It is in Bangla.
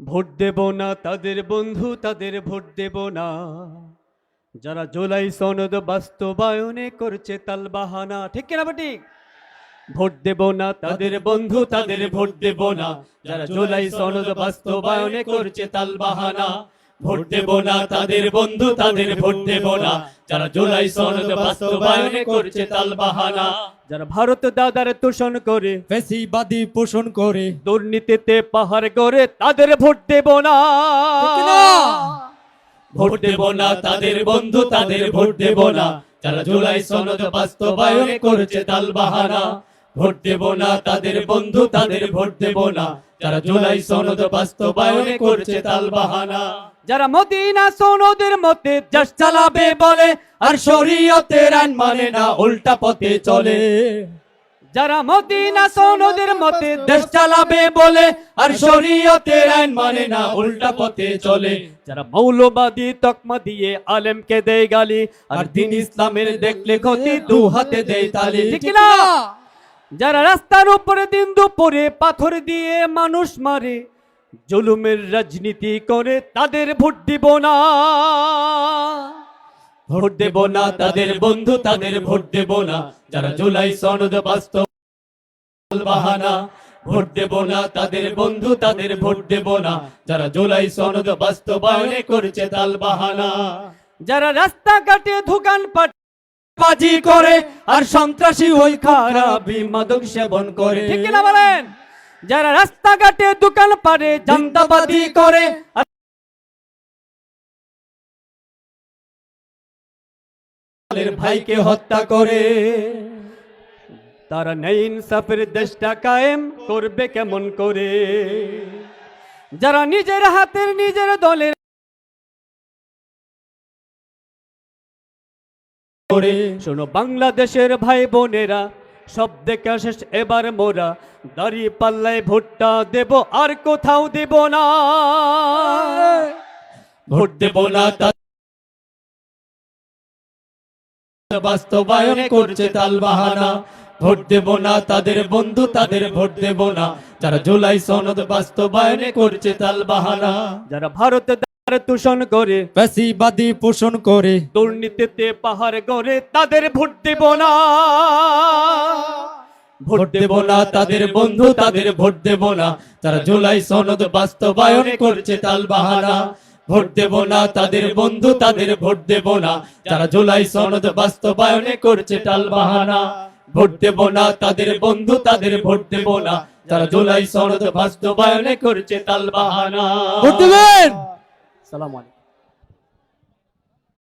ভোট দেব না, তাদের বন্ধু তাদের ভোট দেব না। যারা জোলাই সনদ বাস্তবায়নে করছে তালবাহানা ঠিক কিনা বাটি? ভোট দেব না, তাদের বন্ধু তাদের ভোট দেব না। যারা জোলাই সনদ বাস্তবায়নে করছে তালবাহানা ভোট দেব না তাদের বন্ধু তাদের ভোট দেব না। যারা জুলাই সনদ বাস্তবায়নে করছে তালবাহানা যারা ভারত দাদার তোষণ করে ফেসিবাদী পোষণ করে দুর্নীতিতে পাহাড় করে তাদের ভোট দেব না। ভোট দেব না। তাদের বন্ধু তাদের ভোট দেব না। যারা জুলাই সনদ বাস্তবায়নে করেছে তালবাহানা ভোট দেব না তাদের বন্ধু তাদের ভোট দেব না। যারা জুলাই সনদ বাস্তবায়নে করেছে তালবাহানা যারা মদিনা সনদের মতে দেশ চালাবে বলে, আর শরীয়তের আইন মানে না, উল্টা পথে চলে। যারা মদিনা সনদের মতে দেশ চালাবে বলে, আর শরীয়তের আইন মানে না, উল্টা পথে চলে। যারা মৌলবাদী তকমা দিয়ে আলেমকে দেয় গালি, আর দিন ইসলামের দেখলে ক্ষতি দু হাতে দেয় তালি। ঠিক না যারা রাস্তার উপরে দিন দুপুরে পাথর দিয়ে মানুষ মারে, জুলুমের রাজনীতি করে তাদের ভোট দিব না। ভোট দেব না, তাদের বন্ধু তাদের ভোট দেব না। যারা জুলাই সনদ বাস্তব ভোট দেব না, তাদের বন্ধু তাদের ভোট দেব না। যারা জুলাই সনদ বাস্তবায়নে করছে তাল বাহানা। যারা রাস্তাঘাটে দোকান পাট বাজি করে আর সন্ত্রাসী ওই খারাপি মাদক সেবন করে। ঠিক না বলেন? যারা রাস্তাঘাটে দোকান পারে জান্তাবাদি করে আর ভাইকে হত্যা করে। তারা নেই ইনসাফের দেশটা কায়েম করবে কেমন করে? যারা নিজের হাতের নিজের দলের করে। শোনো বাংলাদেশের ভাই বোনেরা, সব দেখা শেষ এবার মোরা। দাঁড়িয়ে পাল্লায় ভোটটা দেব, আর কোথাও দেব না। ভোট দেব না বাস্তবায়ন করছে তালবাহানা ভোট দেব না, তাদের বন্ধু তাদের ভোট দেব না। যারা জুলাই সনদ বাস্তবায়নে করছে তালবাহানা যারা ভারত তুষণ করে ফেসিবাদী পোষণ করে। দুর্নীতিতে পাহাড় গড়ে তাদের ভোট দেব না। ভোট দেব না তাদের বন্ধু তাদের ভোট দেব না। তারা জুলাই সনদ বাস্তবায়নে করছে তালবাহানা ভোট দেব না তাদের বন্ধু তাদের ভোট দেব না। যারা জুলাই সনদ বাস্তবায়নে করছে টালবাহানা ভোট দেব না তাদের বন্ধু তাদের ভোট দেব না। যারা জুলাই সনদ বাস্তবায়নে করছে তালবাহানা ভোট দেবেন! السلام عليكم.